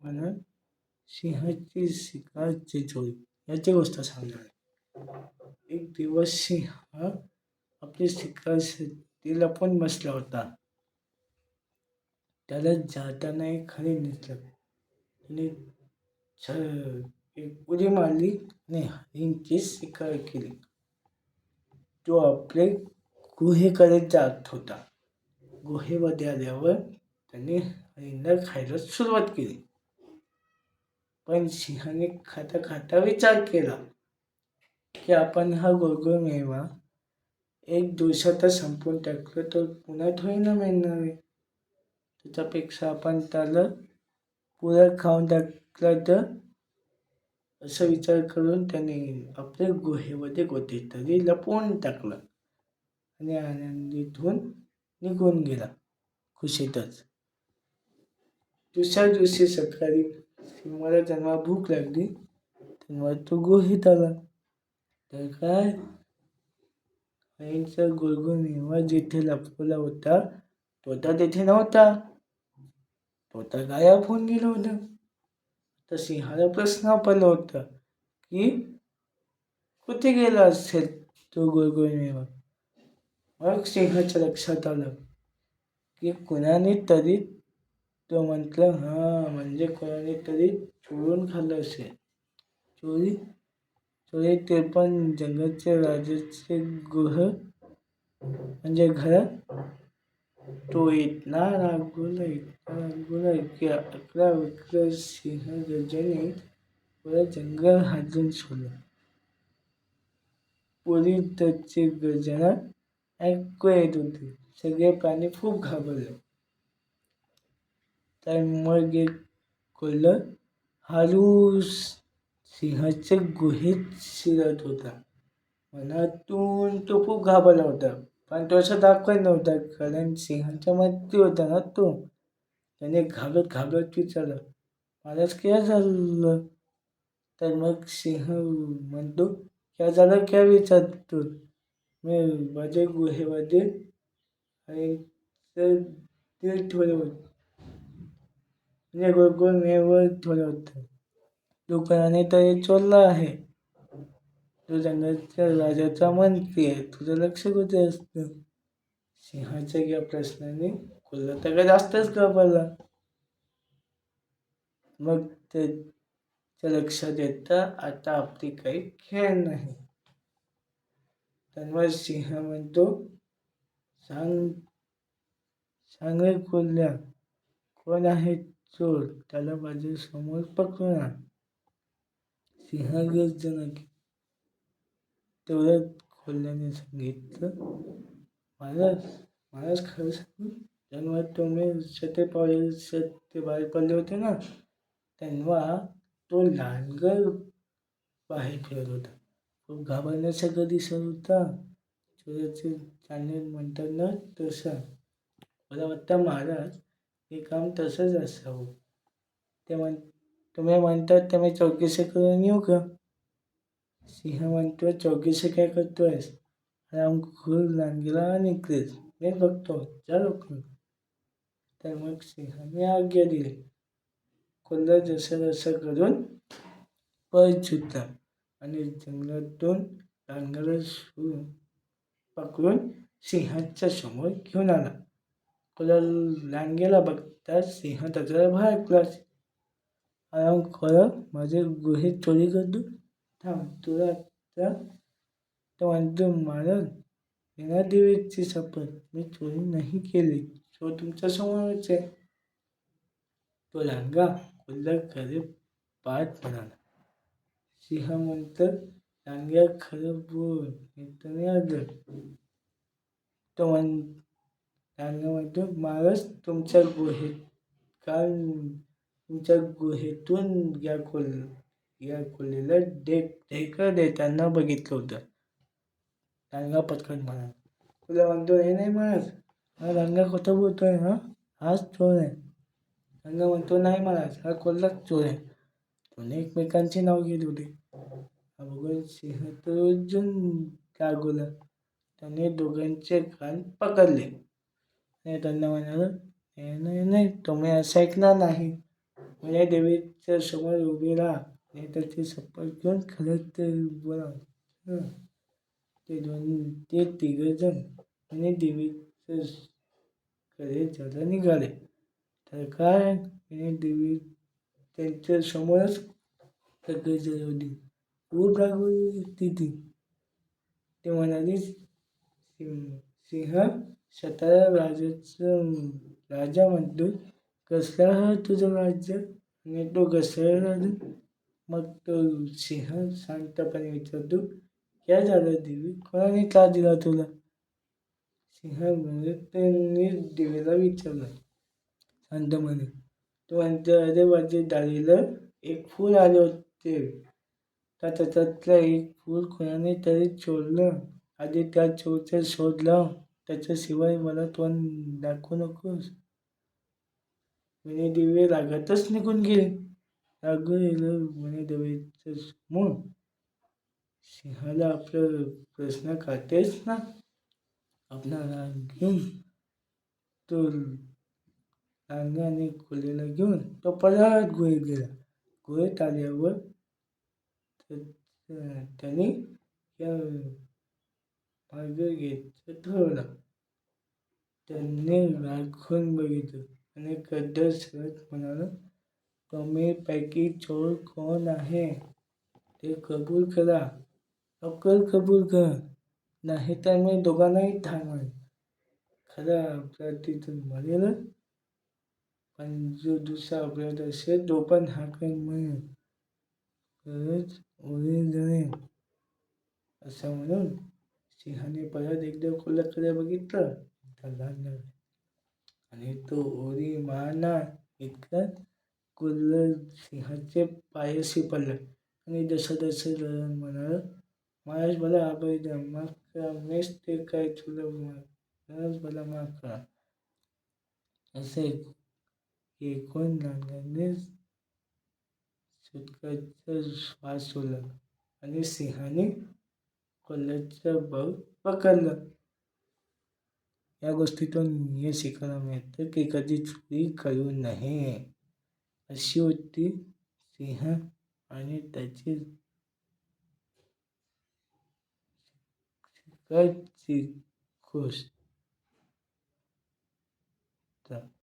मला सिंहाची शिकारची चोरी याची गोष्ट सांगणार आहे. एक दिवस सिंह आपली शिकार लपून बसला होता. त्याला जाताना एक हरिण दिसलं आणि छ एक उडी मारली आणि हरिणची शिकार केली. तो आपले गुहेकडे जात होता. गुहेमध्ये आल्यावर त्याने हरिणला खायला सुरुवात केली. पण सिंहाने खाता खाता विचार केला की आपण हा गोळगोळ मेवा एक दिवसातच संपवून टाकलं तर पुन्हा थोडी ना मिळणार आहे. त्याच्यापेक्षा आपण त्याला पुरा खाऊन टाकलं तर असा विचार करून त्याने आपल्या गुहेमध्ये तरी लपवून टाकलं आणि आनंदीत होऊन निघून गेला खुशीतच. दुसऱ्या दिवशी सकाळी मला त्यांना भूक लागली. तेव्हा तो गुहेत आला तर काय? आईचा गुळगुळ मेवा जिथे लपवला होता तोता तेथे तिथे नव्हता. तो तर गायब होऊन गेला होता. तर सिंहाला प्रश्न पडला होता की कुठे गेला असेल तो गुळगुळ मेवा मग सिंहाच्या लक्षात आलं की कुणाने तरी तो म्हटलं हां म्हणजे कोणी तरी चोरून खाल्लं असेल. चोरी? चोरी ते पण जंगलचे राजाचे गुह? म्हणजे घर? तो इतना रागवला इतना रागवला की अकरा विक्र सिंह गजाने पुरं जंगल हाजून सोडलं. पुरी त्याची गर्जना ऐकू येत होती. सगळे प्राणी खूप घाबरले. तर मग एक कोल्ह हालूस सिंहाच्या गुहेत शिरत होता. मनातून तो खूप घाबरला होता. पण तो असं दाखवत नव्हता कारण सिंहाच्या मध्ये होता ना तो. त्याने घाबरत घाबरत विचारलं महाराज काय झालं? तर मग सिंह म्हणतो क्या झालं क्या विचारतो मी माझ्या गुहेमध्ये आणि तर ते ठेवलं होतं. म्हणजे गोल मेवर ठेवलं होतं. दुकानाने तर हे चोरला आहे. तो जंगलच्या राजाचा मंत्री आहे. तुझं लक्ष कुठे असतं? सिंहाच्या या प्रश्नाने कुल्ला तर काय जास्तच घाबरला मग त्याच्या लक्षात येतं आता आपली काही खेळ नाही. तर सिंह म्हणतो सांग सांगे रे कोण आहेत चोर त्याला माझ्यासमोर पकडून आण तेवढ्यात खोल्याने सांगितलं महाराज महाराज खरं सांगू? जेव्हा तुम्ही सते पावले सत्य बाहेर पडले होते ना तेव्हा तो लहानगर बाहेर फिरत होता. खूप घाबरण्यासारखं दिसत होता. चोराचे चांगले म्हणतात ना तसं. मला वाटतं महाराज हे काम तसंच असावं. ते म्हण तुम्ही म्हणतात ते मी चौकशी करून येऊ का? सिंह म्हणतो चौकशी काय करतोयस? राम खूप लांडगेला निघतेस. मी बघतो. जा तर मग सिंहाने आज्ञा दिली. कोल्हा जसं जसं करून पळत सुटला आणि जंगलातून रांगाला पकडून सिंहाच्या समोर घेऊन आला. कोल्हा लांडगेला बघता सिंह त्याच्या बाहेर क्लास आराम खरं माझे गुहेत चोरी करतो थांब. तुला आता तर म्हणतो मारण विना देवीची शपथ मी चोरी नाही केली. तो तुमच्या समोरच आहे. तो लांडगा खुल्ला खरे पाहत म्हणाला. सिंह म्हणतं लांडग्या खरं बोल मी आलं तो म्हण लांडगा म्हणतो महाराज तुमच्या गुहेत काल तुमच्या गुहेतून या खोल या खोलीला डेक ढेकर देताना बघितलं होतं. रांगा पटकन म्हणा. तुला म्हणतो हे नाही महाराज हा लांडगा खोटं बोलतोय हा? हाच चोर आहे. लांडगा म्हणतो नाही महाराज हा कोल्हाच चोर आहे. दोन्ही एकमेकांची नाव घेत होते. हा सिंह तर अजून गागवला त्याने दोघांचे कान पकडले. आणि त्यांना म्हणालं नाही नाही नाही तुम्ही असं ऐकणार नाही. म्हणजे देवीच्या समोर उभी राहा नाही तर ते शपथ घेऊन खरंच ते बोला ते दोन ते तिघंजण आणि देवीचं कडे जरा निघाले. तर काय? म्हणे देवी त्यांच्या समोरच सगळी होती खूप रागवली होती. ती ते म्हणाली सिंह सातारा राजाचं राजा म्हणतो कसला हा तुझं राज्य? आणि तो कसं राजा मग तो सिंह शांतपणे विचारतो काय झालं देवी? कोणाने का दिला तुला? सिंह म्हणजे त्यांनी देवीला विचारलं शांतपणे तो म्हणतो अरे माझे दारीला एक फूल आले होते. तर त्याच्यातलं एक फूल कोणाने तरी चोरलं? आधी त्या चोरचा शोध लाव त्याच्याशिवाय मला तोंड दाखवू नकोस. म्हणे दिवे रागातच निघून गेले. राग गेलं म्हणे दिवेचं समोर सिंहाला आपलं प्रश्न काटेच ना. आपला राग घेऊन तो रांगाने खोलीला घेऊन तो परत गुहेत गेला. गुहेत आल्यावर त्याने या घेतलं घ्यायचं ठरवलं त्यांनी राखून बघितलं. आणि गद्दर सरत म्हणाला तुम्ही पैकी चोर कोण आहे? ते कबूल करा. लवकर कबूल करा. नाही तर मी दोघांनाही ठार मारेन खरं आपल्या तिथून मरेल पण जो दुसरा अपराध असेल तो पण हाकून म्हणून खरंच ओळी जळेल असं म्हणून सिंहाने परत एकदा कोल्हाकडे बघितलं तर लहान आणि तो ओरी माना इतकं कुल्ल सिंहाचे पायाशी पडलं आणि जसं जसं जळण म्हणाल महाराज मला आभार द्या माफ करा मीच ते काय तुला महाराज मला माफ करा. असे एकूण नांगाने सुटकाचा श्वास सोडला. आणि सिंहाने कोल्ह्याचं भाऊ पकडलं या गोष्टीतून हे शिकायला मिळतं की कधी चोरी करू नये अशी होती सिंह आणि त्याची शिकायची